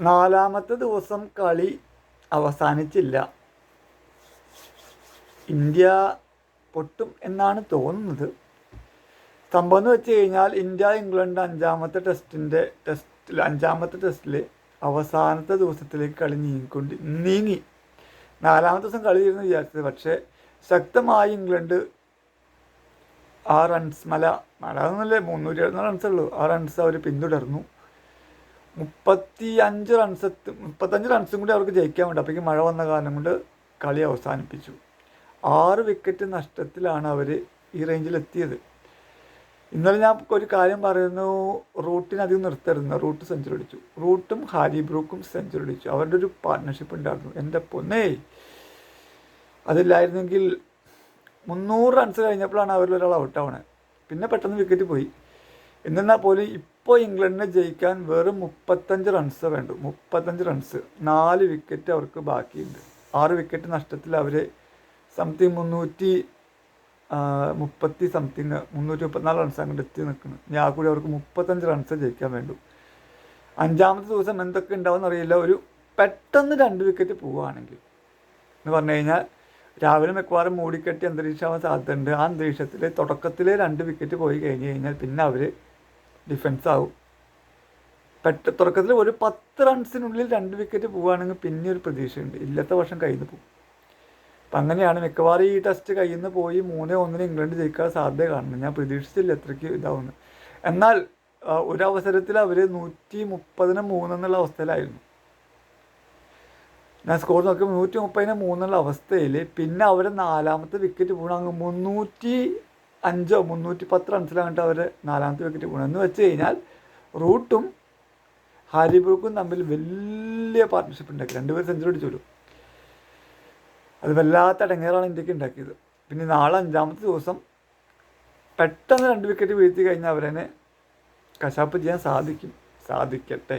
നാലാമത്തെ ദിവസം കളി അവസാനിച്ചില്ല. ഇന്ത്യ പൊട്ടും എന്നാണ് തോന്നുന്നത്. സംഭവം എന്ന് വെച്ച് കഴിഞ്ഞാൽ ഇന്ത്യ ഇംഗ്ലണ്ട് അഞ്ചാമത്തെ ടെസ്റ്റിന്റെ ടെസ്റ്റിൽ അഞ്ചാമത്തെ ടെസ്റ്റിൽ അവസാനത്തെ ദിവസത്തിലേക്ക് കളി നീങ്ങിക്കൊണ്ട് നീങ്ങി. നാലാമത്തെ ദിവസം കളി തീരുന്നു വിചാരിച്ചത്. പക്ഷേ ശക്തമായി ഇംഗ്ലണ്ട് ആ റൺസ് മല മല എന്നല്ലേ മുന്നൂറ്റി എഴുപത്തിനാല് റൺസേ ഉള്ളൂ. ആ റൺസ് അവർ പിന്തുടർന്നു. മുപ്പത്തി അഞ്ച് റൺസ് മുപ്പത്തഞ്ച് റൺസും കൂടി അവർക്ക് ജയിക്കാൻ വേണ്ടി അപ്പോഴേക്കും മഴ വന്ന കാരണം കൊണ്ട് കളി അവസാനിപ്പിച്ചു. ആറ് വിക്കറ്റ് നഷ്ടത്തിലാണ് അവർ ഈ റേഞ്ചിൽ എത്തിയത്. ഇന്നലെ ഞാൻ ഒരു കാര്യം പറയുന്നു. റൂട്ടിന് അധികം നിർത്തരുന്ന റൂട്ട് സെഞ്ചുറി അടിച്ചു. റൂട്ടും ഹാരി ബ്രൂക്കും സെഞ്ചുറി അടിച്ചു. അവരുടെ ഒരു പാർട്ട്ണർഷിപ്പ് ഉണ്ടായിരുന്നു. എന്റെ പൊന്നേ അതില്ലായിരുന്നെങ്കിൽ മുന്നൂറ് റൺസ് കഴിഞ്ഞപ്പോഴാണ് അവരിൽ ഒരാൾ ഔട്ടാവണത് പിന്നെ പെട്ടെന്ന് വിക്കറ്റ് പോയി. എന്നാൽ പോലും ഇപ്പോൾ ഇംഗ്ലണ്ടിനെ ജയിക്കാൻ വെറും മുപ്പത്തഞ്ച് റൺസ് വേണ്ടു. മുപ്പത്തഞ്ച് റൺസ് നാല് വിക്കറ്റ് അവർക്ക് ബാക്കിയുണ്ട്. ആറ് വിക്കറ്റ് നഷ്ടത്തിൽ അവർ സംതിങ് മുന്നൂറ്റി മുപ്പത്തി സംതിങ് മുന്നൂറ്റി മുപ്പത്തിനാല് റൺസ് അങ്ങോട്ട് എത്തി നിൽക്കുന്നു. ഞാൻ കൂടി അവർക്ക് മുപ്പത്തഞ്ച് റൺസ് ജയിക്കാൻ വേണ്ടു. അഞ്ചാമത്തെ ദിവസം എന്തൊക്കെ ഉണ്ടാവുമെന്ന് അറിയില്ല. ഒരു പെട്ടെന്ന് രണ്ട് വിക്കറ്റ് പോവുകയാണെങ്കിൽ എന്ന് പറഞ്ഞു കഴിഞ്ഞാൽ രാവിലെ മിക്കവാറും മൂടിക്കെട്ടി അന്തരീക്ഷമാവാൻ സാധ്യതയുണ്ട്. ആ അന്തരീക്ഷത്തിൽ തുടക്കത്തിലെ രണ്ട് വിക്കറ്റ് പോയി കഴിഞ്ഞ് കഴിഞ്ഞാൽ പിന്നെ അവർ ഡിഫൻസ് ആവും. പെട്ട തുടക്കത്തിൽ ഒരു പത്ത് റൺസിനുള്ളിൽ രണ്ട് വിക്കറ്റ് പോവുകയാണെങ്കിൽ പിന്നെ ഒരു പ്രതീക്ഷയുണ്ട്. ഇല്ലാത്ത വർഷം കയ്യിൽ നിന്ന് പോകും. അപ്പം അങ്ങനെയാണ് മിക്കവാറും ഈ ടെസ്റ്റ് കയ്യിൽ നിന്ന് പോയി മൂന്ന് ഒന്നിന് ഇംഗ്ലണ്ട് ജയിക്കാൻ സാധ്യത കാണുന്നത്. ഞാൻ പ്രതീക്ഷിച്ചില്ല എത്രയ്ക്ക് ഇതാവുന്നു എന്നാൽ ഒരവസരത്തിൽ അവർ നൂറ്റി മുപ്പതിന് മൂന്നെന്നുള്ള അവസ്ഥയിലായിരുന്നു. ഞാൻ സ്കോർ നോക്കിയപ്പോൾ നൂറ്റി മുപ്പതിന് മൂന്നുള്ള അവസ്ഥയിൽ പിന്നെ അവരെ നാലാമത്തെ വിക്കറ്റ് പോകണം അങ്ങ് മുന്നൂറ്റി അഞ്ചോ മുന്നൂറ്റി പത്ത് റൺസിലാകട്ടെ അവർ നാലാമത്തെ വിക്കറ്റ് പോകണം എന്ന് വെച്ച് കഴിഞ്ഞാൽ റൂട്ടും ഹാരി ബ്രൂക്കും തമ്മിൽ വലിയ പാർട്ട്ണർഷിപ്പ് ഉണ്ടാക്കി. രണ്ടുപേരും സെഞ്ചുറി അടിച്ചോളൂ അത് വല്ലാത്ത ഇടങ്ങേറാണ് ഇന്ത്യയ്ക്ക് ഉണ്ടാക്കിയത്. പിന്നെ നാളെ അഞ്ചാമത്തെ ദിവസം പെട്ടെന്ന് രണ്ട് വിക്കറ്റ് വീഴ്ത്തി കഴിഞ്ഞാൽ അവരെന്നെ കശാപ്പ് ചെയ്യാൻ സാധിക്കും. സാധിക്കട്ടെ.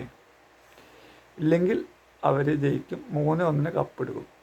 ഇല്ലെങ്കിൽ അവർ ജയിക്കും. മൂന്ന് ഒന്നിന് കപ്പെടുക്കും